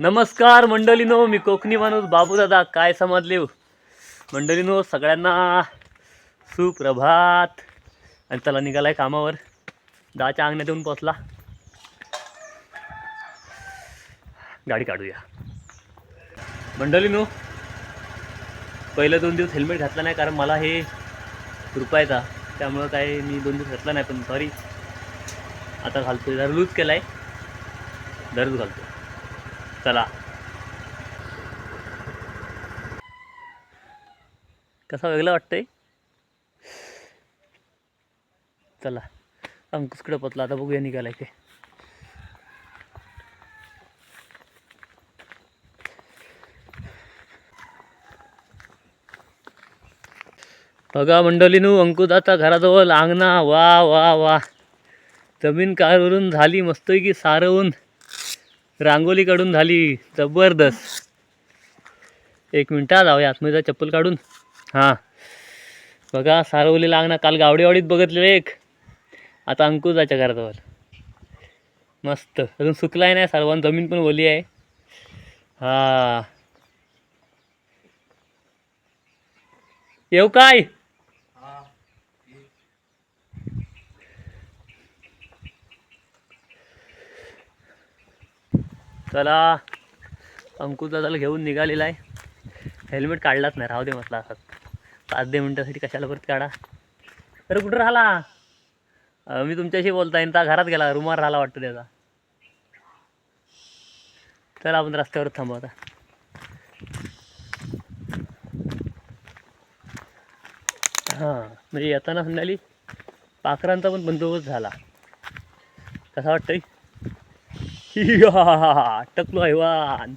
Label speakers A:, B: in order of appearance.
A: नमस्कार मंडळीनो मी कोकणी माणूस बाबूदादा. काय समजले हो? मंडळीनो सगळ्यांना सुप्रभात. आणि चला निघालाय कामावर. दहाच्या अंगण्यात येऊन पोचला. गाडी काढूया. मंडळीनो पहिले दोन दिवस हेल्मेट घातला नाही कारण मला हे रुपायचा त्यामुळं काय मी दोन दिवस घातला नाही पण सॉरी आता घालतोय. जरा केला केलाय. दरच घालतो चला. कसा वेगळा वाटतंय? चला. अंकुशकडे पतला आता बघूया निघालाय ते. बघा मंडळीनू अंकुदाचा घराजवळ अंगणा वा वा वा. जमीन कारवरून झाली मस्तपैकी सारवून. रांगोली काढून झाली. जबरदस्त. एक मिनटात जाऊया आतमध्ये जा चप्पल काढून. हां. बघा सारवली अंगणा काल गावडीवाडीत बघितलेलं एक. आता अंकुजाच्या घराजवळ. मस्त. अजून सुकलाय नाही सर्वांना जमीन पण ओली आहे. हा. येऊ काय? चला. अंकुचा दादाला घेऊन निघालेला आहे. हेल्मेट काढलाच नाही राहू दे म्हटलं असं. पाच दहा मिनटासाठी कशाला परत काढा. अरे कुठं राहिला? मी तुमच्याशी बोलताय ता घरात गेला रुमाल राहिला वाटतं त्याचा. चला आपण रस्त्यावर थांबू आता. हां म्हणजे येताना संध्याली पाखरांचा पण बंदोबस्त झाला. कसा ฮ่าตักลอยวาน